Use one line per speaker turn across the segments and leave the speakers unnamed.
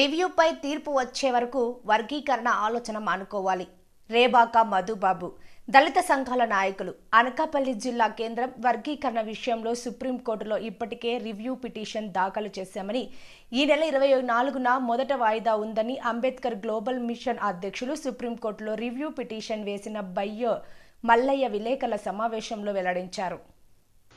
రివ్యూపై తీర్పు వచ్చే వరకు వర్గీకరణ ఆలోచన మానుకోవాలి. రేబాక మధుబాబు దళిత సంఘాల నాయకులు అనకాపల్లి జిల్లా కేంద్రం వర్గీకరణ విషయంలో సుప్రీంకోర్టులో ఇప్పటికే రివ్యూ పిటిషన్ దాఖలు చేశామని ఈ నెల ఇరవై నాలుగున మొదట వాయిదా ఉందని అంబేద్కర్ గ్లోబల్ మిషన్ అధ్యక్షులు సుప్రీంకోర్టులో రివ్యూ పిటిషన్ వేసిన బయ్యో మల్లయ్య విలేకరుల సమావేశంలో వెల్లడించారు.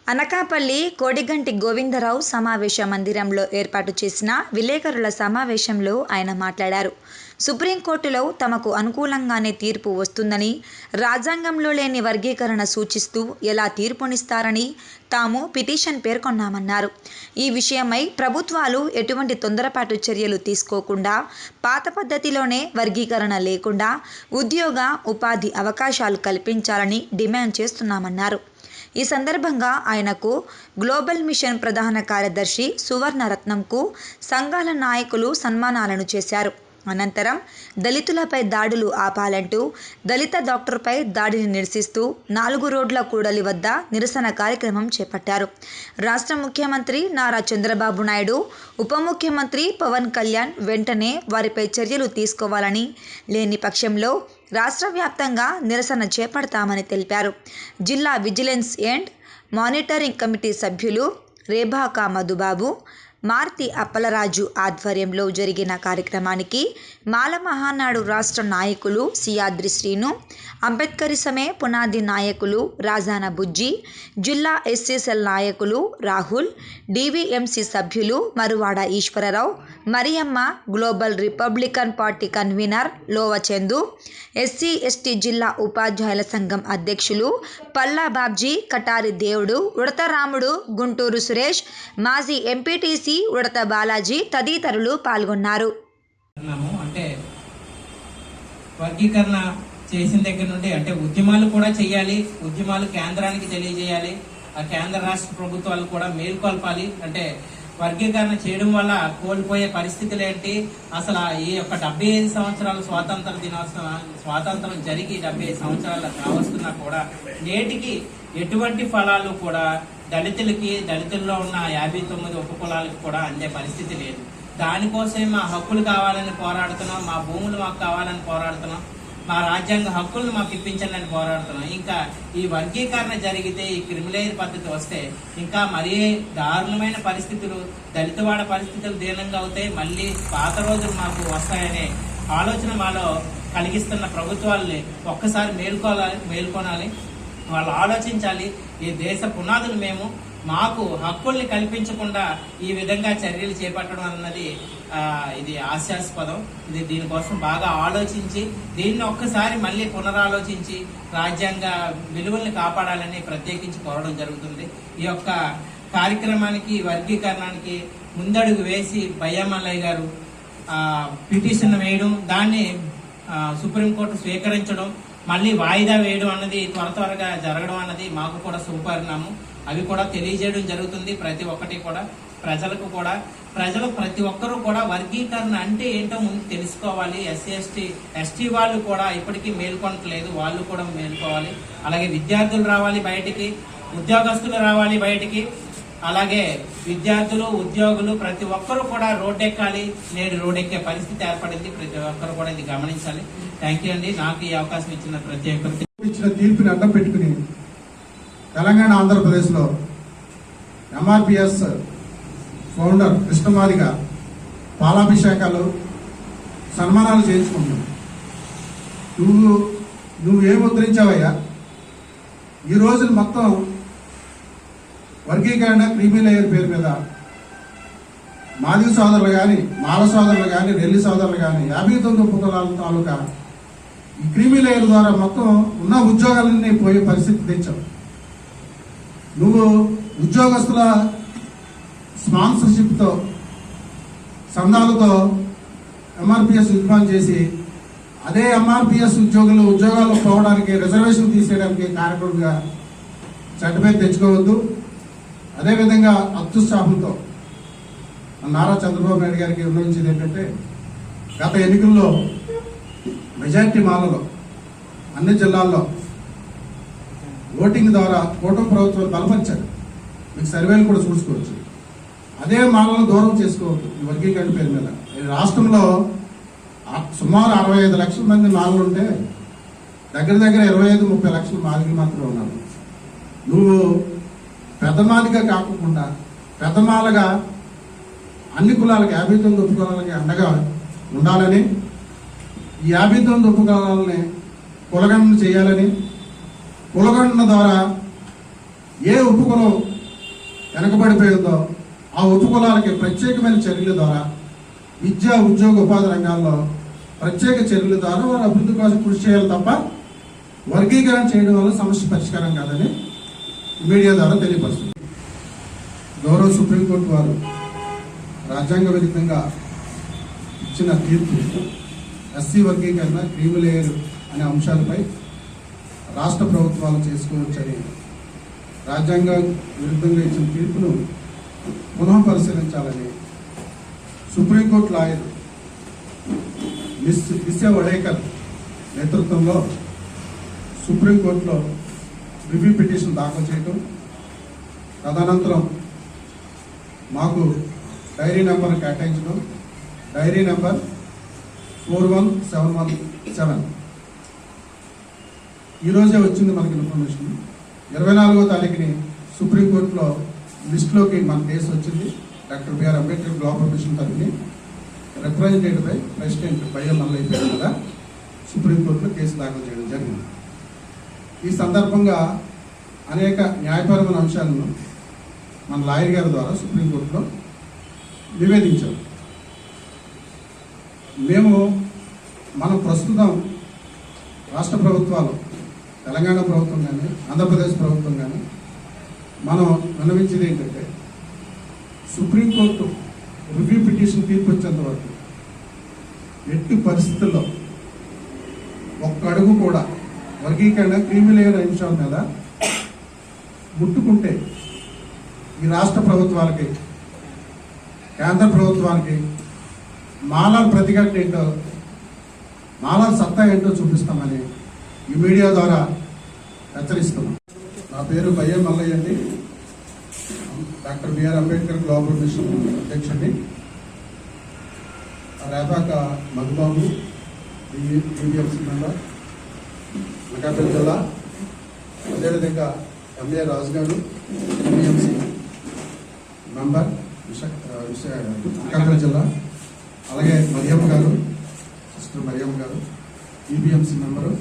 అనకాపల్లి కోడిగంటి గోవిందరావు సమావేశ మందిరంలో ఏర్పాటు చేసిన విలేకరుల సమావేశంలో ఆయన మాట్లాడారు. సుప్రీంకోర్టులో తమకు అనుకూలంగానే తీర్పు వస్తుందని రాజ్యాంగంలో లేని వర్గీకరణ సూచిస్తూ ఎలా తీర్పునిస్తారని తాము పిటిషన్ పేర్కొన్నామన్నారు. ఈ విషయమై ప్రభుత్వాలు ఎటువంటి తొందరపాటు చర్యలు తీసుకోకుండా పాత పద్ధతిలోనే వర్గీకరణ లేకుండా ఉద్యోగ ఉపాధి అవకాశాలు కల్పించాలని డిమాండ్ చేస్తున్నామన్నారు. ఈ సందర్భంగా ఆయనకు గ్లోబల్ మిషన్ ప్రధాన కార్యదర్శి సువర్ణరత్నంకు సంఘాల నాయకులు సన్మానాలను చేశారు. అనంతరం దళితులపై దాడులు ఆపాలంటూ దళిత డాక్టర్పై దాడిని నిరసిస్తూ నాలుగు రోడ్ల కూడలి వద్ద నిరసన కార్యక్రమం చేపట్టారు. రాష్ట్ర ముఖ్యమంత్రి నారా చంద్రబాబు నాయుడు ఉప ముఖ్యమంత్రి పవన్ కళ్యాణ్ వెంటనే వారిపై చర్యలు తీసుకోవాలని లేని పక్షంలో రాష్ట్ర వ్యాప్తంగా నిరసన చేపడతామని తెలిపారు. జిల్లా విజిలెన్స్ అండ్ మానిటరింగ్ కమిటీ సభ్యులు రేబాకా మధుబాబు మార్తి అప్పలరాజు ఆధ్వర్యంలో జరిగిన కార్యక్రమానికి మాల మహానాడు రాష్ట్ర నాయకులు సియాద్రి శ్రీను అంబేద్కరిసమే పునాది నాయకులు రాజాన బుజ్జి జిల్లా ఎస్ఎస్ఎల్ నాయకులు రాహుల్ డివిఎంసి సభ్యులు Maruvada Eswararao Mariyamma Global Republican Party convener Lovachandu SC ST జిల్లా ఉపాధ్యాయుల సంఘం అధ్యక్షులు పల్లా బాబ్జీ కటారి దేవుడు ఉడతరాముడు గుంటూరు సురేష్ మాజీ ఎంపీటీసీ ఉడత బాలాజీ తదితరులు పాల్గొన్నారు.
అంటే వర్గీకరణ చేసిన దగ్గర నుండి అంటే ఉద్యమాలు కూడా చేయాలి ఉద్యమాలు కేంద్రానికి తెలియజేయాలి ఆ కేంద్ర రాష్ట్ర ప్రభుత్వాలు కూడా మేల్కొల్పాలి. అంటే వర్గీకరణ చేయడం వల్ల కోల్పోయే పరిస్థితులు ఏంటి అసలు ఈ యొక్క డెబ్బై ఐదు సంవత్సరాల స్వాతంత్ర దినోత్సవం స్వాతంత్రం జరిగి డెబ్బై ఐదు సంవత్సరాలు కావస్తున్నా కూడా నేటికి ఎటువంటి ఫలాలు కూడా దళితులకి దళితుల్లో ఉన్న యాభై తొమ్మిది ఉపకులాలకు కూడా అందే పరిస్థితి లేదు. దానికోసమే మా హక్కులు కావాలని పోరాడుతున్నాం మా భూములు మాకు కావాలని పోరాడుతున్నాం. మా రాజ్యాంగ హక్కులను మాకు ఇప్పించాలని పోరాడుతున్నాం. ఇంకా ఈ వర్గీకరణ జరిగితే ఈ క్రిమిలేయర్ పద్ధతి వస్తే ఇంకా మరీ దారుణమైన పరిస్థితులు దళితవాడ పరిస్థితులు దీనంగా అవుతాయి. మళ్ళీ పాత రోజులు మాకు వస్తాయనే ఆలోచన మాలో కలిగిస్తున్న ప్రభుత్వాలని ఒక్కసారి మేల్కోవాలి మేల్కొనాలి. వాళ్ళు ఆలోచించాలి. ఈ దేశ పునాదులు మేము మాకు హక్కుల్ని కల్పించకుండా ఈ విధంగా చర్యలు చేపట్టడం అన్నది ఇది హాస్యాస్పదం. ఇది దీనికోసం బాగా ఆలోచించి దీన్ని ఒక్కసారి మళ్ళీ పునరాలోచించి రాజ్యాంగ విలువల్ని కాపాడాలని ప్రత్యేకించి కోరడం జరుగుతుంది. ఈ యొక్క కార్యక్రమానికి వర్గీకరణానికి ముందడుగు వేసి బయ్యమల్లయ్య గారు పిటిషన్ వేయడం దాన్ని సుప్రీంకోర్టు స్వీకరించడం మళ్ళీ వాయిదా వేయడం అన్నది త్వర త్వరగా జరగడం అన్నది మాకు కూడా శుభపరిణామం. అవి కూడా తెలియజేయడం జరుగుతుంది ప్రతి ఒక్కటి కూడా. ప్రజలకు కూడా. ప్రజలు ప్రతి ఒక్కరూ కూడా వర్గీకరణ అంటే ఏంటో ముందు తెలుసుకోవాలి. ఎస్సీ ఎస్టీ ఎస్టీ వాళ్ళు కూడా ఇప్పటికీ మేల్కొనట్లేదు. వాళ్ళు కూడా మేల్కోవాలి. అలాగే విద్యార్థులు రావాలి బయటికి. ఉద్యోగస్తులు రావాలి బయటికి. అలాగే విద్యార్థులు ఉద్యోగులు ప్రతి ఒక్కరూ కూడా రోడ్డెక్కాలి. నేడు రోడ్డెక్కే పరిస్థితి ఏర్పడింది. ప్రతి ఒక్కరు కూడా ఇది గమనించాలి. థ్యాంక్ యూ అండి. నాకు ఈ అవకాశం ఇచ్చిన ప్రతి ఒక్కరికి
ఇచ్చిన తీర్పుని అడ్డం పెట్టుకుని తెలంగాణ ఆంధ్రప్రదేశ్లో ఎంఆర్పిఎస్ ఫౌండర్ కృష్ణమాదిగా పాలాభిషేకాలు సన్మానాలు చేయించుకుంటున్నావు నువ్వు నువ్వేం ముద్రించావయ్యా ఈ రోజున మొత్తం వర్గీకరణ క్రీమీ లేయర్ పేరు మీద మాది సోదరులు కానీ మాల సోదరులు కానీ రెల్లి సోదరులు కానీ యాభై తొమ్మిది ఉపకులాల తాలూకా ఈ క్రీమీ లేయర్ ద్వారా మొత్తం ఉన్న ఉద్యోగాలన్నీ పోయే పరిస్థితి తెచ్చావు. నువ్వు ఉద్యోగస్తుల స్పాన్సర్షిప్తో సంఘాలతో ఎంఆర్పిఎస్ ఉద్యమం చేసి అదే ఎంఆర్పిఎస్ ఉద్యోగులు ఉద్యోగాలు పోవడానికి రిజర్వేషన్ తీసేయడానికి కార్యక్రమంగా చట్టపై తెచ్చుకోవద్దు. అదేవిధంగా అత్యుత్సాహంతో నారా చంద్రబాబు నాయుడు గారికి వివరించింది ఏంటంటే గత ఎన్నికల్లో మెజార్టీ మాలలో అన్ని జిల్లాల్లో ఓటింగ్ ద్వారా కూటమి ప్రభుత్వం బలపరిచారు మీకు సర్వేలు కూడా చూసుకోవచ్చు. అదే మాలను దూరం చేసుకోవద్దు. ఈ వర్గీకరణ పేరు మీద. రాష్ట్రంలో సుమారు అరవై ఐదు లక్షల మంది మాలలు ఉంటే దగ్గర దగ్గర ఇరవై ఐదు ముప్పై లక్షల మాదిగలు మాత్రమే ఉన్నారు. నువ్వు పెద్దమాలిగా కాకుండా పెద్దమాలగా అన్ని కులాలకు యాభై తొమ్మిది ఉపకులాలకి అండగా ఉండాలని ఈ యాభై తొమ్మిది ఉపకులాలని చేయాలని కులగణన ద్వారా ఏ ఉపకులం వెనకబడిపోయిందో ఆ ఉపకులాలకి ప్రత్యేకమైన చర్యల ద్వారా విద్యా ఉద్యోగ ఉపాధి రంగాల్లో ప్రత్యేక చర్యల ద్వారా వారు అభివృద్ధి కోసం కృషి చేయాలి తప్ప వర్గీకరణ చేయడం వల్ల సమస్య పరిష్కారం కాదని మీడియా ద్వారా తెలియపరుస్తుంది. గౌరవ సుప్రీంకోర్టు వారు రాజ్యాంగ విరుద్ధంగా ఇచ్చిన తీర్పు ఎస్సీ వర్గీకరణ క్రీములేయర్ అనే అంశాలపై రాష్ట్ర ప్రభుత్వాలు చేసుకోవచ్చని రాజ్యాంగ విరుద్ధంగా ఇచ్చిన తీర్పును పునః పరిశీలించాలని సుప్రీంకోర్టు లాయర్ మిస్ విశ్వ వడేకర్ నేతృత్వంలో సుప్రీంకోర్టులో రివ్యూ పిటిషన్ దాఖలు చేయటం తదనంతరం మాకు డైరీ నెంబర్ కేటాయించడం diary number four one seven one seven. ఈరోజే వచ్చింది మనకి ఇన్ఫర్మేషన్. ఇరవై నాలుగో తారీఖుని సుప్రీంకోర్టులో లిస్టులోకి మన కేసు వచ్చింది. Doctor BR Ambedkar Global Mission తరఫుని representative by president Bayyam Mallayya పేరు మీద సుప్రీంకోర్టులో కేసు దాఖలు చేయడం జరిగింది. ఈ సందర్భంగా అనేక న్యాయపరమైన అంశాలను మన లాయర్ గారి ద్వారా సుప్రీంకోర్టులో నివేదించాం. మేము మనం ప్రస్తుతం రాష్ట్ర ప్రభుత్వాలు తెలంగాణ ప్రభుత్వం కానీ ఆంధ్రప్రదేశ్ ప్రభుత్వం కానీ మనం విన్నవించేది ఏంటంటే సుప్రీంకోర్టు రివ్యూ పిటిషన్ తీర్పు వచ్చేంత వరకు ఎట్టి పరిస్థితుల్లో ఒక్క అడుగు కూడా వర్గీకరణ క్రిమిలేయర్ అంశాల మీద ముట్టుకుంటే ఈ రాష్ట్ర ప్రభుత్వాలకి కేంద్ర ప్రభుత్వానికి మాలాల ప్రతిఘటన ఏంటో మాలాల సత్తా ఏంటో చూపిస్తామని ఈ మీడియా ద్వారా హెచ్చరిస్తున్నాం. నా పేరు బయ్య మల్లయ్య అండి. Doctor BR Ambedkar Global Mission అధ్యక్షుడిని. రేపాక మధుబాబు యూబిఎంసీ మెంబర్ అనకాపల్లి జిల్లా. అదేవిధంగా ఎంఏ రాజు గారు యూబిఎంసీ మెంబర్ విశాఖ విశాఖ అనకాపల్లి జిల్లా. అలాగే మరియమ్మ గారు సిస్టర్ మరియమ్మ గారు ఈబిఎంసీ మెంబరు.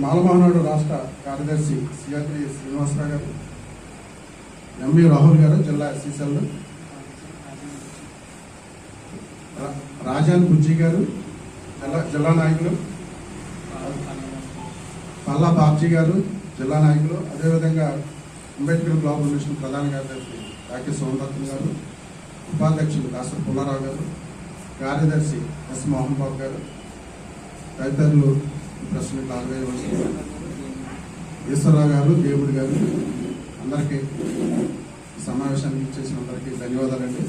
మాలమహనాడు రాష్ట్ర కార్యదర్శి సిఆర్పి శ్రీనివాసరావు గారు ఎంవి రాహుల్ గారు జిల్లా ఎస్సీసెల్ రాజాన్ బుజ్జి గారు జిల్లా జిల్లా నాయకులు పల్లా బాబ్జీ గారు జిల్లా నాయకులు అదేవిధంగా అంబేద్కర్ బ్లాక్ ఫౌండేషన్ ప్రధాన కార్యదర్శి రాకేష్ సోమరత్న గారు ఉపాధ్యక్షులు దాసరి పుల్లారావు గారు కార్యదర్శి ఎస్ మోహన్ బాబు గారు తదితరులు ప్రశ్నలు లాగవేయవలసి ఈశ్వరరావు గారు దేవుడు గారు అందరికీ సమావేశానికి ఇచ్చేసిన అందరికీ ధన్యవాదాలండి.